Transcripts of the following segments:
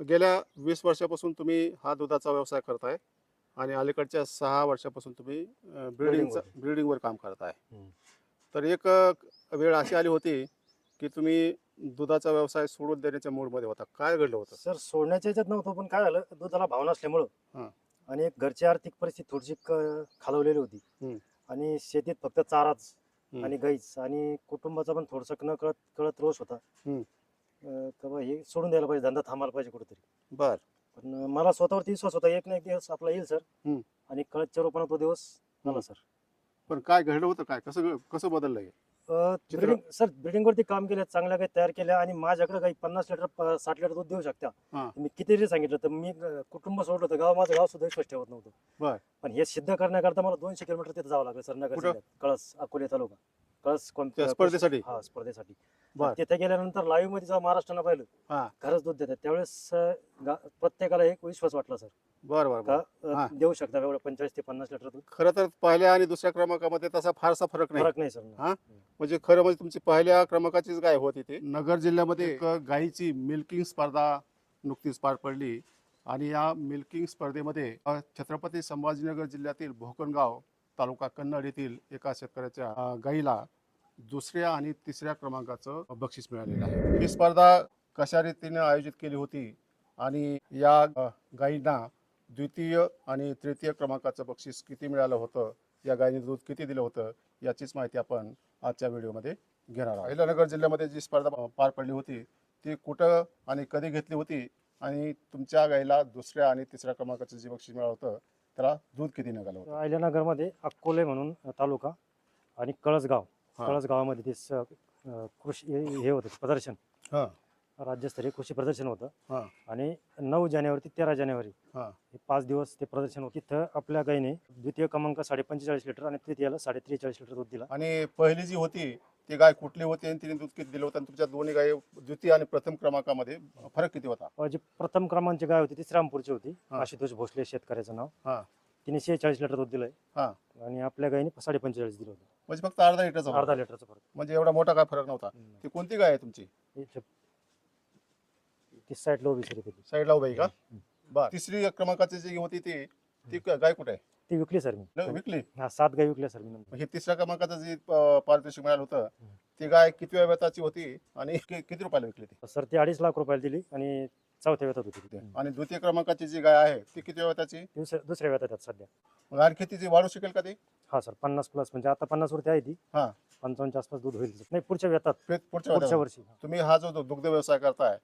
गेल्या वीस वर्षापासून तुम्ही हा दुधाचा व्यवसाय करताय आणि अलीकडच्या सहा वर्षापासून तुम्ही ब्रिडिंगचा ब्रिडिंगवर काम करताय. तर एक वेळ अशी आली होती की तुम्ही दुधाचा व्यवसाय सोडून देण्याच्या मूडमध्ये होता काय घडलं होतं सर सोडण्याच्या याच्यात नव्हतं पण काय झालं दुधाला भाव नसल्यामुळं. आणि एक घरची आर्थिक परिस्थिती थोडीशी खालवलेली होती. आणि शेतीत फक्त चाराच. आणि गाईच आणि कुटुंबाचा पण थोडस न कळत कळत रोष होता. अं, का बा हे सोडून द्यायला पाहिजे धंदा थांबायला पाहिजे कुठेतरी बर पण अं, मला स्वतःवरती विश्वास होता एक ना एक दिवस आपला येईल सर हम्म. आणि कळत चरोपणा तो दिवस. आला सर पण काय घडलं होतं काय कसं कसं बदललं हे? चित्र- ब्रिडिंग सर ब्रिडिंग वरती काम केलं चांगल्या काही तयार केल्या आणि माझ्याकडे काही पन्नास लिटर प- साठ लिटर दूध देऊ शकता हा. मी किती जरी सांगितलं तर मी अं, कुटुंब सोडलं तर गाव माझं गाव सुद्धा विश्वास ठेवत बर. नव्हतं पण हे सिद्ध करण्याकरता मला दोनशे किलोमीटर तिथे जावं लागलं सर नगर कुठं? जिल्ह्यात. कळस अकोले तालुका कळस कोण- त्या स्पर्धेसाठी? हा स्पर्धेसाठी. बर. तिथे गेल्यानंतर लाईव्हमध्ये जेव्हा महाराष्ट्रानं पाहिलं हा. खरंच दूध देतात. त्यावेळेस अं, गा- प्रत्येकाला एक विश्वास वाटला सर. बर बर का बर. अं, हा. देऊ शकता एवढं पंचेचाळीस ते पन्नास लिटर दूध? खरं तर पहिल्या आणि दुसऱ्या क्रमांकामध्ये तसा फारसा फरक नाही. फरक नाही सर. हा? म्हणजे खरं म्हणजे तुमची पहिल्या क्रमांकाचीच गाय होती ती नगर जिल्ह्यामध्ये एक गायीची मिल्किंग स्पर्धा नुकतीच पार पडली. आणि या मिल्किंग स्पर्धेमध्ये अ, छत्रपती संभाजीनगर जिल्ह्यातील भोकणगाव तालुका कन्नड येथील एका शेतकऱ्याच्या गाईला दुसऱ्या आणि तिसऱ्या क्रमांकाचं बक्षीस मिळालेलं आहे. ही स्पर्धा कशा रीतीने आयोजित केली होती आणि या गाईंना गायींना द्वितीय आणि तृतीय क्रमांकाचं बक्षीस किती मिळालं होतं या गायीने दूध किती दिलं होतं याचीच माहिती आपण आजच्या व्हिडिओमध्ये घेणार आहोत. अहिल्यानगर जिल्ह्यामध्ये जी स्पर्धा पार पडली होती ती कुठं आणि कधी घेतली होती आणि तुमच्या गाईला दुसऱ्या आणि तिसऱ्या क्रमांकाचं जे बक्षीस मिळालं होतं त्याला दूध किती निघालं होतं अहिल्यानगरमध्ये अक्कोले म्हणून तालुका आणि कळसगाव हा. कळस गावामध्ये ते स- अं, कृषी हे हे होतं प्रदर्शन हा. राज्यस्तरीय कृषी प्रदर्शन हा. होतं आणि नऊ जानेवारी ते तेरा जानेवारी हा. हे पाच दिवस ते प्रदर्शन होतं तिथं आपल्या गायीने द्वितीय क्रमांक साडे पंचेचाळीस लिटर आणि तृतीयाला साडे त्रेचाळीस लिटर दूध दिला आणि पहिली जी होती ती गाय कुठली होती आणि तिने दूध किती दिलं होतं आणि तुमच्या दोन्ही गायी द्वितीय आणि प्रथम क्रमांकामध्ये फरक किती होता? अं, जी प्रथम क्रमांकची गाय होती ती श्रामपूरची होती. हा. आशुतोष भोसले शेतकऱ्याचं नाव. हा. तिने शेहेचाळीस लिटर दूध दिलंय. हा. आणि आपल्या गायीने साडे पंचेचाळीस दिलं होतं. म्हणजे फक्त अर्धा लिटरचा अर्धा फरक. लिटरचा फरक. म्हणजे एवढा मोठा काय फरक नव्हता. ती कोणती गाय आहे तुमची? साईडला उभी सर होती. साईडला उभी का? हम्म. बर. तिसरी क्रमांकाची जी होती ती ती गाय कुठे आहे? ती विकली सर मी. न- विकली? हा सात गाय विकल्या सर मी नंतर. हे तिसऱ्या क्रमांकाचं जी अं, पारितोषिक मिळालं होतं. ती गाय किती वेताची होती आणि कि- किती रुपयाला विकली ती? सर ती अडीच लाख रुपयाला दिली आणि चौथ्या वेतात होती ती. आणि द्वितीय क्रमांकाची जी गाय आहे ती किती वेताची दुसऱ्या दुसऱ्या वेतात आहेत सध्या. मग आणखी ती जी वाढू शकेल का ती? हा सर पन्नास प्लस म्हणजे आता पन्नास वरती आहे ती. हा. पंचावन्नच्या आसपास दूध होईल. नाही पुढच्या वेतात पुढच्या. वर्षी. तुम्ही हा जो दुग्ध व्यवसाय करताय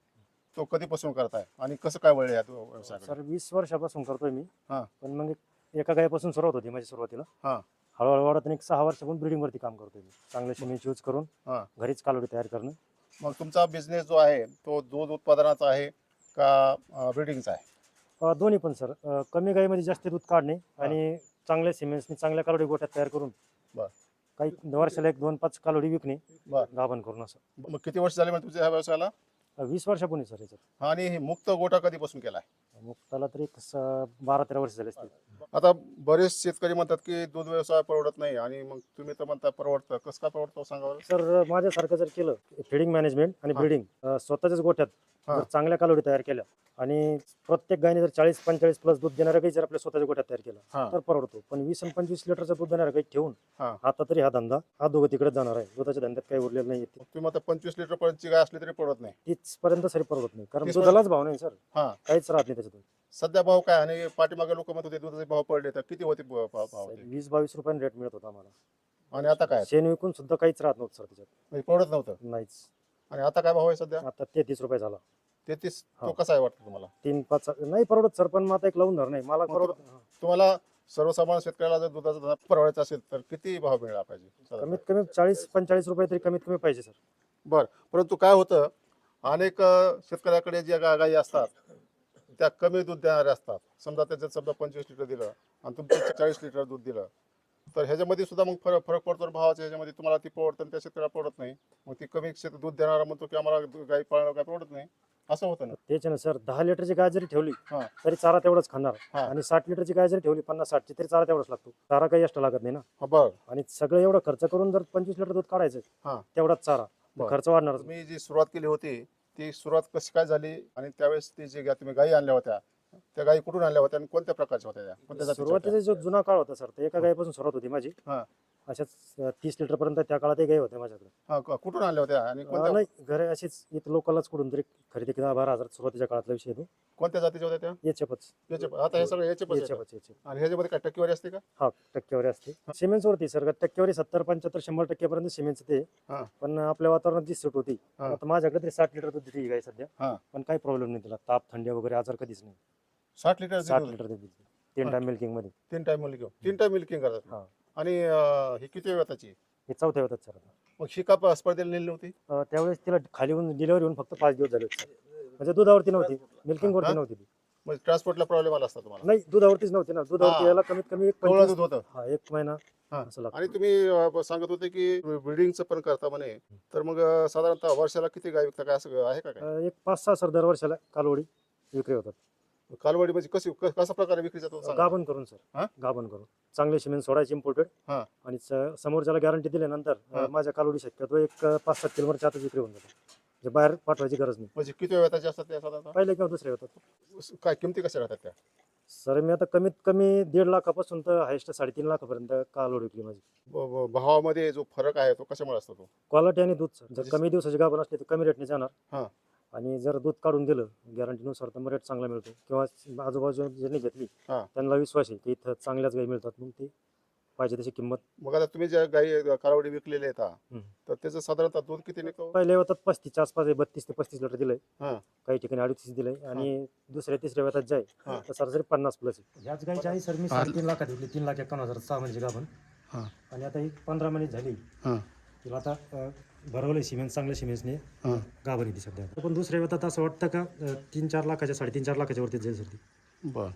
तो कधीपासून करताय? आणि कसं काय वळले या व्यवसाय सर वीस वर्षापासून करतोय मी. हा. पण मग एका गायपासून सुरुवात होती माझी सुरुवातीला. हा. हळूहळू वाढत आणि एक सहा वर्षापासून ब्रिडिंग वरती काम करतोय मी. चांगले सिमेंट यूज करून हा. घरीच कालोडी तयार करणं. मग तुमचा बिझनेस जो आहे तो दूध उत्पादनाचा आहे का ब्रिडिंगचा आहे? अं, दोन्ही पण सर. अं, कमी गाईमध्ये जास्त दूध काढणे आणि चांगल्या सिमेंट्सनी चांगल्या कालोडी गोट्यात तयार करून बर. काही वर्षाला एक दोन पाच कालोडी विकणे बर. गाभण करून असं. मग किती वर्ष झाले तुमच्या ह्या व्यवसायाला? अं, वीस वर्षापूर्वी सर याच्यात आणि हे मुक्त गोटा कधीपासून केलाय? मग त्याला तरी एक स- बारा तेरा वर्ष झाले असतील. आता बरेच शेतकरी म्हणतात की दूध व्यवसाय परवडत नाही आणि मग तुम्ही तर म्हणता परवडतं कसं काय परवडतं सांगा बरं? सर माझ्यासारखं जर केलं फिडिंग मॅनेजमेंट आणि हा. ब्रिडिंग स्वतःच्याच गोठ्यात हा. जर चांगल्या कालोडी तयार केल्या आणि प्रत्येक गायने जर चाळीस पंचेचाळीस प्लस दूध देणाऱ्या काही जर आपल्या स्वतःच्या गोठ्यात तयार केला हा. तर परवडतो पण वीस आणि पंचवीस लिटरचं दूध देणाऱ्या काही ठेवून हा. आता तरी हा धंदा हा दोघं तिकडे जाणार आहे दुधाच्या धंद्यात काही उरलेलं नाही मग तुम्ही आता पंचवीस लिटर पर्यंतची गाय असली तरी परवडत नाही तीच पर्यंत सरी परवडत नाही कारण तीस दुधालाच भाव नाही सर हा. काहीच राहत नाही त्याच्यातून सध्या भाव काय? आणि पाठीमागे लोक म्हणत होते दुधाचे भाव पडले तर किती होते भाव भाव होते? वीस बावीस रुपयाने रेट मिळत होता आम्हाला. आणि आता काय? शेण विकून सुद्धा काहीच राहत नव्हतं सर त्याच्यात. म्हणजे परवडत नव्हतं? नाहीच. आणि आता काय भाव आहे सध्या? आता तेहतीस रुपये झाला. तेहतीस? तो हा. कसा आहे वाटतं तुम्हाला? तीन पाच नाही परवडत सर पण मग आता एक लावून धर नाही. मला मग परवडत हा. तुम्हाला सर्वसामान्य शेतकऱ्याला जर दुधाचा धंदा परवडायचा असेल तर किती भाव मिळाला पाहिजे? साधारण? कमीत कमी चाळीस पंचेचाळीस रुपये तरी कमीत कमी पाहिजे सर. परंतु काय होतं अनेक अ, शेतकऱ्याकडे ज्या गा- गायी असतात त्या कमी दूध देणाऱ्या असतात. समजा त्याच्यात समजा पंचवीस लिटर दिलं आणि तुमचे चाळीस लिटर दूध दिलं तर ह्याच्यामध्ये सुद्धा मग फरक फरक पडतो ना भावाच्या ह्याच्यामध्ये. तुम्हाला ती परवडतं आणि त्या शेतकऱ्याला परवडत नाही. मग ती कमी शेत दूध देणारा म्हणतो की आम्हाला गाई पाळणं काय परवडत नाही. असं होतं ना? त्याच्या सर. दहा लिटरची गाय जरी ठेवली हा. तरी चारा तेवढाच खाणार. हा. आणि साठ लिटरची गाय जरी ठेवली पन्नास साठची तरी चारा तेवढाच लागतो. चारा काही एक्स्ट्रा लागत नाही ना? हा बरं. आणि सगळं एवढं खर्च करून जर पंचवीस लिटर दूध काढायचं हा. तेवढाच चारा. बरं. खर्च वाढणार तुम्ही जी सुरुवात केली होती ती सुरुवात कशी काय झाली आणि त्यावेळेस ती जी तुम्ही गायी आणल्या होत्या त्या गायी कुठून आणल्या होत्या आणि कोणत्या प्रकारच्या होत्या त्या कोणत्या जातीच्या होत्या? सुरुवातीचा जो जुना काळ होता सर एका गायीपासून सुरुवात होती माझी हा. अशाच अं, तीस लिटर पर्यंत त्या काळात गाई होत्या माझ्याकडे. हा, क- कुठून आणल्या होत्या? आणि अं, कोणत्या नाही घरे अशीच इथं लोकलच कुठून तरी खरेदी दहा बारा हजार सुरुवातीच्या काळातला विषय तो कोणत्या जातीच्या होत्या त्या? याच्यापच याचे आता हे सगळे याचे पण याच्यापच याचे आणि ह्याच्यामध्ये काय टक्केवारी असते का? हा टक्केवारी असते. सिमेंट्स वरती सर टक्केवारी सत्तर पंच्याहत्तर शंभर टक्केपर्यंत सिमेंटचं ते. हा. पण आपल्या वातावरणात जी सूट होती हा. आता माझ्याकडे तरी साठ लिटर दूध देते ही गाय सध्या. पण काही प्रॉब्लेम नाही तिला. ताप थंडी वगैरे आजार कधीच नाही. साठ लिटर साठ लिटर देते तीन हा. टाइम मिल्किंगमध्ये. तीन टाइम मिल्किंग तीन टाइम मिल्किंग करतात. हा. आणि अं, ही किती वेळाची हे चौथ्या होतात सर आता. मग ही का प- स्पर्धेला नेली नव्हती? अं, त्यावेळेस तिला खाली येऊन डिलिव्हरी होऊन फक्त पाच दिवस झाले होते. म्हणजे दुधावरती नव्हती. मिल्किंग हा? वरती नव्हती ती. म्हणजे ट्रान्सपोर्टला प्रॉब्लेम आला असता तुम्हाला? नाही दुधावरतीच नव्हती ना. दुधावरती हा. यायला कमीत कमी एक पंचवीस- दूध होतं. हा एक महिना हा. असं लागतं. आणि तुम्ही अं, सांगत होते की ब्रिडिंगचं पण करता म्हणे. तर मग अं, साधारणतः वर्षाला किती गाय विकता? काय असं आहे का काय? अं, एक पाच सहा सर दरवर्षाला कालवडी विक्री होतात. कालवडी म्हणजे कशी क- कशा प्रकारे विक्री जातो सांगा. गाभण करून सर. हा? गाभण करून. चांगले सिमेंट सोडायचे इम्पोर्टेड हा. आणि स- समोरच्याला गॅरंटी दिल्यानंतर अं, हा. माझ्या कालवडी शक्यतो एक अं, पाच सात किलोमीटरच्या आतच विक्री होऊन जातात म्हणजे बाहेर पाठवायची गरज नाही. म्हणजे किती वेळाचे असतात त्या साधारणतः पहिले किंवा दुसरे होतात. काय किमती कशा राहतात त्या? सर मी आता कमीत कमी दीड लाखापासून तर हायस्ट साडेतीन लाखापर्यंत कालवड विकली माझी. ब- ब- भावामध्ये जो फरक आहे तो कशामुळे असतो तो? क्वालिटी आणि दूध सर. जर म्हणजे- कमी दिवसाची गाभण असली तर कमी रेटने हा. आणि जर दूध काढून दिलं गॅरंटीनुसार तर मग रेट चांगला मिळतो किंवा आजूबाजू ज्यांनी घेतली हा. त्यांना विश्वास आहे की इथं चांगल्याच गाई मिळतात मग ते पाहिजे तशी किंमत मग आता तुम्ही ज्या गाई कालवडी विकलेले आहेत हा, हम्म. तर त्याचं साधारणतः दूध किती निघतो पहिले होतात पस्तीसच्या आसपास आहे, बत्तीस ते पस्तीस लिटर दिलंय हा. काही ठिकाणी अडतीस दिलंय आणि दुसऱ्या तिसऱ्या वेळात जाय हा. तर सरासरी पन्नास प्लस ह्याच गायची आई सर मी. साडेतीन लाखात विकली तीन लाख एकावन्न हजार सहा म्हणजे गाभण हा. आणि आता ही पंधरा महिने झाली हा. तिला आता अं, भरवलंय सिमेंट चांगल्या सिमेंटने हा. गाभण येते सध्या. पण दुसऱ्या वेळात आता असं वाटतं का अं, तीन चार लाखाच्या साडेतीन चार लाखाच्या वरती जाईल सर ती बर.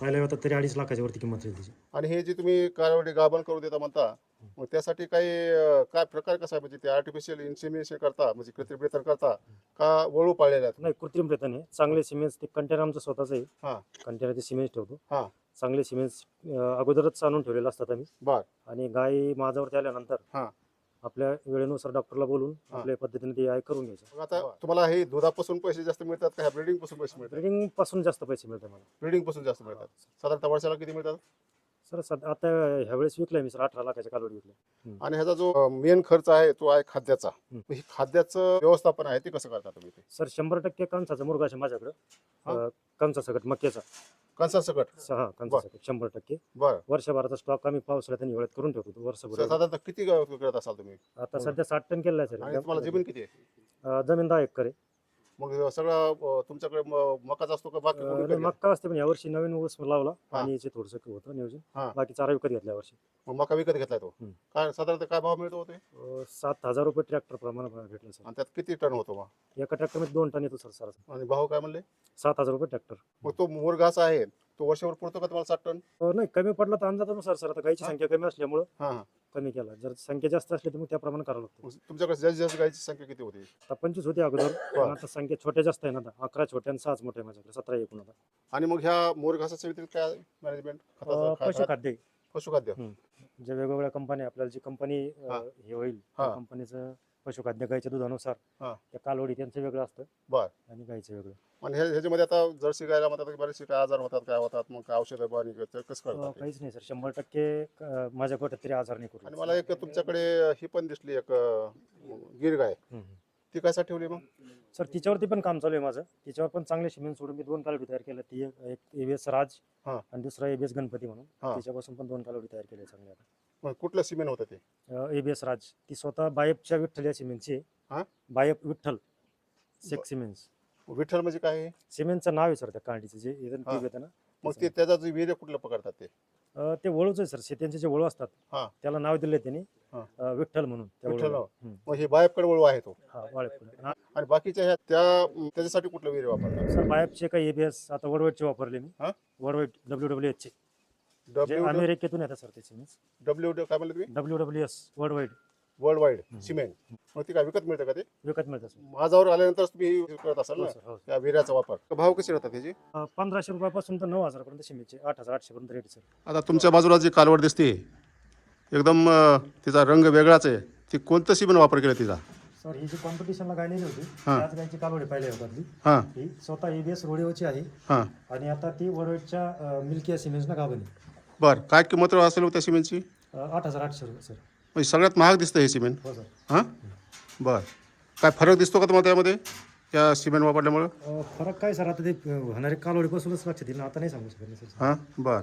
पहिल्या वेळात तरी अडीच लाखाच्या वरती किंमत राहील तिची आणि हे जे तुम्ही कालवडी गाभण करून देता म्हणता मग त्यासाठी काही अं, काय प्रकार कसा आहे? म्हणजे ते आर्टिफिशियल इन्सिमिनेशन करता म्हणजे कृत्रिम वेतन करता का वळू पाळलेल्या आहेत? नाही कृत्रिम प्रयत्न आहे. चांगले सिमेंट्स ते कंटेनर आमचं स्वतःच आहे. हा. कंटेनरचे ठेवतो. हा. चांगले सिमेंट्स अगोदरच आणून ठेवलेले असतात आम्ही. बर. आणि गाय माझ्यावरती आल्यानंतर हा. आपल्या वेळेनुसार डॉक्टरला बोलून. आपल्या पद्धतीने ते आय करून घ्यायचं. मग आता तुम्हाला हे दुधापासून पैसे जास्त मिळतात का? ह्या ब्रिडिंगपासून पैसे मिळतात? ब्रिडिंगपासून जास्त पैसे मिळतात मला. ब्रिडिंगपासून जास्त मिळतात. साधारणतः वर्षाला किती मिळतात? सर सध्या आता ह्या वेळेस विकलाय मी सर अठरा लाखाच्या कालवडी विकल्या. आणि ह्याचा जो मेन खर्च आहे तो आहे खाद्याचा. ही खाद्याचं व्यवस्थापन आहे ते कसं करता तुम्ही ते? सर शंभर टक्के कणसाचा मुर्गा आहे माझ्याकडं. हा. अं, सकट मक्याचा. कणसा सकट? हा बर. सकट शंभर टक्के. बरं. वर्षभराचा स्टॉक आम्ही पावसाळ्यात आणि हिवाळ्यात करून ठेवतो वर्षभर साधारणतः किती करत असाल तुम्ही? आता सध्या साठ टन केलेला आहे आणि सर तुम्हाला जमीन किती आहे? अं, जमीन दहा एकर आहे. मग सगळं तुमच्याकडे म- मकाच असतो का बाकी कोणी काही? मक्का असते पण यावर्षी नवीन ऊस लावला हा. आणि याचे थोडस होतं नियोजन. बाकी चारा विकत घेतल्या वर्षी मग मका विकत घेतलाय तो. हम्म. काय साधारणतः काय भाव मिळतो ते? अं, सात हजार रुपये ट्रॅक्टर प्रमाणे भेटले सर. आणि त्यात किती टन होतो मग? एका ट्रॅक्टरमध्ये दोन टन येतो सर सर. आणि भाव काय म्हणले? सात हजार रुपये ट्रॅक्टर मग तो मुरघास आहे. तो वर्षभर पुरतो का तुम्हाला साठ टन? नाही कमी पडला तर अंदाजानुसार सर आता गायची हा. संख्या कमी असल्यामुळं. हा हा. कमी केला. जर संख्या जास्त असली तर मग त्याप्रमाणे करावं लागतं. तुमच्याकडे जास्तीत जास्त गायची संख्या किती होती? आता पंचवीस होती अगोदर पण आता संख्या छोट्या जास्त आहे ना आता. अकरा छोट्या आणि सहाच मोठ्या माझ्याकडे सतरा एकूण आता. आणि मग ह्या मोरघासाच्या व्यतिरिक्त काय मॅनेजमेंट पशुखाद्य. पशुखाद्य. ज्या वेगवेगळ्या कंपन्या आपल्याला जी कंपनी हा. हे होईल हा. त्या कंपनीचं पशुखाद्य गायच्या दुधानुसार हा. त्या कालवडी त्यांचं वेगळं असतं बर. आणि गायचं वेगळं आणि ह्या- ह्याच्यामध्ये आता जर्सी गायला म्हणतात की बरेचसे काय आजार होतात काय होतात मग काय औषधं बारी कसं अं, करतात ते? काहीच नाही सर शंभर टक्के अं, माझ्या गोट्यात तरी आजार नाही आणि मला एक तुमच्याकडे ही पण दिसली एक अं, गिर गाय ती कशासाठी ठेवली मग? सर तिच्यावरती पण काम चालू आहे माझं. तिच्यावर पण चांगले सिमेंट सोडून मी दोन कालवडी तयार केल्या ती एक- एक एबीएस राज हा. आणि दुसरा एबीएस गणपती हा. म्हणून तिच्यापासून पण दोन कालवडी तयार केल्या चांगल्या मग कुठलं सिमेंट होतं ते? एबीएस राज. ती स्वतः बायपच्या विठ्ठल या सिमेंटची हा? आहे बायप विठ्ठल. सेक्स सिमेंट्स विठ्ठल म्हणजे काय आहे? सिमेंटचं नाव आहे सर त्या कांडीचं जे इथं हा. येतं ना. मग ते त्याचा जो वीर्य कुठलं पकडतात ते? अं, ते वळूच आहे सर शेत्यांचे जे वळू असतात हा. त्याला नाव दिले त्यांनी हा. अं, विठ्ठल म्हणून त्या विठ्ठल वळूला. नाव. हम्म. मग हे बायपकडे वळू आहे तो हा. हा, आणि बाकीच्या ह्या त्या अं, त्याच्यासाठी कुठलं वीर्य वापरतात सर बायपचे काही एबीएस आता वर्डवाईटचे वापरले मी हा? वर्डवाईट डब्ल्यू डब्ल्यू एच चे जे डब्ल्यू अमेरिकेतून येतात सर त्याचे डब्ल्यू काय म्हणले तुम्ही W W S world world wide. Cement मग ती काय विकत मिळतं का ते? विकत मिळतात सर. माझावर आल्यानंतर तुम्ही करत असाल हो ना सर हो सर. त्या वीर्याचा वापर. भाव कसे राहतात त्याची? अं, पंधराशे रुपयापासून तर नऊ हजारपर्यंत शिमेचे आठ हजार आठशे पर्यंत रेट आहे, सर. आता तुमच्या बाजूला जी कालवड दिसते एकदम अं, तिचा रंग वेगळाच आहे. ती कोणतं सिमेंट वापर केलं तिचा? सर ही जी कॉम्पिटिशनला गाय नेली होती हा. त्याच गायची कालवडी पहिल्या होतातली हां. ही स्वतः एबीएस रोडेवरची आहे. हां. आणि आता ती वरवडच्या मिल्की सिमेंट्सना गाभणी बरं काय किंमत असेल हो त्या सिमेंटची आठ हजार आठशे रुपये सर. म्हणजे सगळ्यात महाग दिसतं हे सिमेंट. हो सर. हां? बरं. काय फरक दिसतो का तुम्हाला त्यामध्ये? या सिमेंट वापरल्यामुळं? अ, फरक काय सर? आता ते अ, होणारे कालवडीपासूनच लक्षात येईल ना. आता नाही सांगू शकत सर. हां? बरं.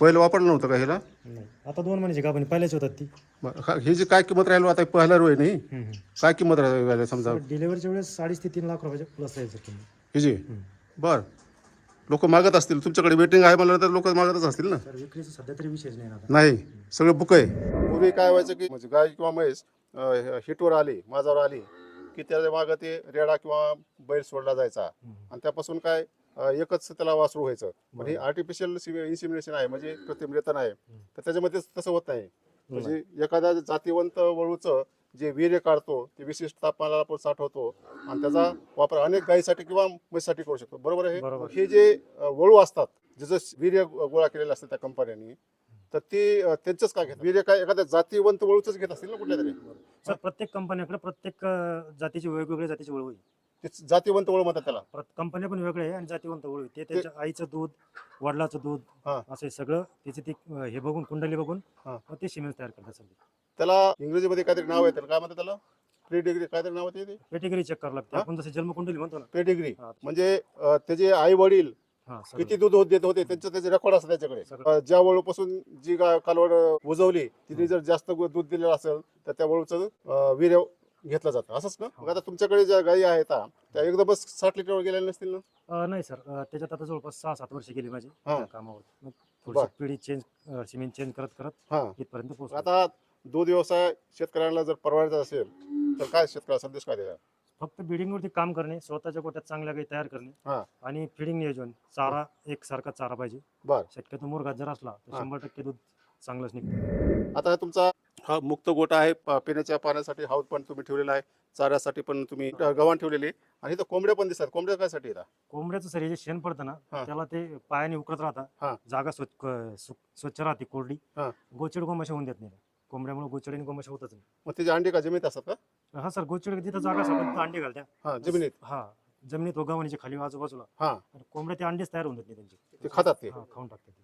पहिलं वापरलं नव्हतं का ह्याला? नाही. आता दोन महिन्याची गाभणी पहिल्याच होतात ती. बरं. हा- ही जी काय किंमत राहिलो आता पहिला रोय नाही. काय किंमत राहिली समजा? डिलिव्हरीच्या वेळेस अडीच ते तीन लाख रुपयाच्या प्लस राहील सर किंमत. ही जी. बरं. लोक मागत असतील. तुमच्याकडे वेटिंग आहे म्हणलं तर लोक मागतच असतील ना? सर विक्रीचं सध्या तरी विषयच नाही ना आता. नाही. सगळं बुक आहे. पूर्वी काय व्हायचं की म्हणजे गाय किंवा म्हैस हिटवर आली माझावर आली की त्याच्या मागं ते रेडा किंवा बैल सोडला जायचा. आणि त्यापासून काय एकच त्याला वासरू व्हायचं पण हे बरोबर. आर्टिफिशियल इन्सिमिनेशन आहे म्हणजे कृत्रिम रेतन आहे तर त्याच्यामध्ये तसं होत नाही. म्हणजे एखाद्या जातीवंत वळूचं जे वीर्य काढतो ते विशिष्ट तापमानाला आपण साठवतो आणि त्याचा वापर अनेक गायीसाठी किंवा म्हैसाठी करू शकतो बरोबर आहे. हे जे वळू असतात ज्याचं वीर्य गोळा केलेलं असतं त्या कंपन्यांनी तर ते त्यांचंच काय घेतात? वीर्य काय एखाद्या जातीवंत वळूच घेत असतील ना कुठल्या तरी? सर प्रत्येक कंपन्याकडे प्रत्येक अ, जातीची वेगवेगळ्या जातीची वळू आहे. ते जातीवंत वळू म्हणतात त्याला. प्रत- कंपन्या पण वेगळे आहे आणि जातीवंत वळू आहे. ते त्याच्या आईचं दूध वडिलाचं दूध हा. असं सगळं त्याचे ते अ, हे बघून कुंडली बघून हा. मग ते सिमेंट तयार करतात सगळे. त्याला इंग्रजीमध्ये काहीतरी नाव आहे त्याला. काय म्हणतात त्याला? प्री डिग्री काहीतरी नाव आहे ते? पेटिगरी चेक करावं लागते. हा? आपण जसं जन्मकुंडली म्हणतो ना. प्री डिग्री हा, म्हणजे अं, त्याचे आई वडील. किती दूध होत देत होते त्यांचं त्याचे रेकॉर्ड असतात त्याच्याकडे ज्या वळूपासून जी कालवड उजवली तिने जर जास्त दूध दिलेलं असेल तर त्या वळूचं अं, वीर्य घेतलं जातं. असंच ना? मग आता तुमच्याकडे ज्या गायी आहेत हा, त्या एकदमच साठ लिटरवर गेलेल्या नसतील ना? नाही सर. त्याच्यात आता जवळपास सहा सात वर्ष गेली माझी हा. कामावर. पिढी चेंज सिमेंट चेंज करत करत हा. इथपर्यंत आता दूध व्यवसाय शेतकऱ्यांना जर परवडायचा असेल तर काय शेतकऱ्याला संदेश काय द्यायचा फक्त बिल्डिंगवरती काम करणे स्वतःच्या गोट्यात चांगल्या गाई तयार करणे हा. आणि फिडिंग नियोजन चारा एक सारखा चारा पाहिजे बर शक्यतो मुरघात जर असला तर हा. शंभर टक्के दूध चांगलंच निघतं आता हा तुमचा हा मुक्त गोटा आहे प- पिण्याच्या पाण्यासाठी हाऊस पण तुम्ही ठेवलेला आहे चाऱ्यासाठी पण तुम्ही गव्हाण ठेवलेली आहे. आणि इथं कोंबड्या पण दिसतात कोंबड्या काय साठी येतात कोंबड्याचं सर हे जे शेण पडतं हा. ना त्याला ते पायाने उकळत हा. राहतात जागा स्वच्छ क- सु- स्वच्छ राहते कोरडी हा. गोचिड गोमाशा होऊन देत नाही कोंबड्यामुळे गोचिड आणि गोमाशा होतच नाही मग त्याचे अंडे का जमीत असतात का हा सर गोचिड जिथं जागा सापडते तिथं अंडे घालत्या. हा जमिनीत. हा जमिनीत उगवणीच्या खाली आजूबाजूला. हा. आणि कोंबड्या ते अंडेच तयार होऊन देत नाही त्यांचे. ते खातात ते. हा खाऊन टाकतात ते.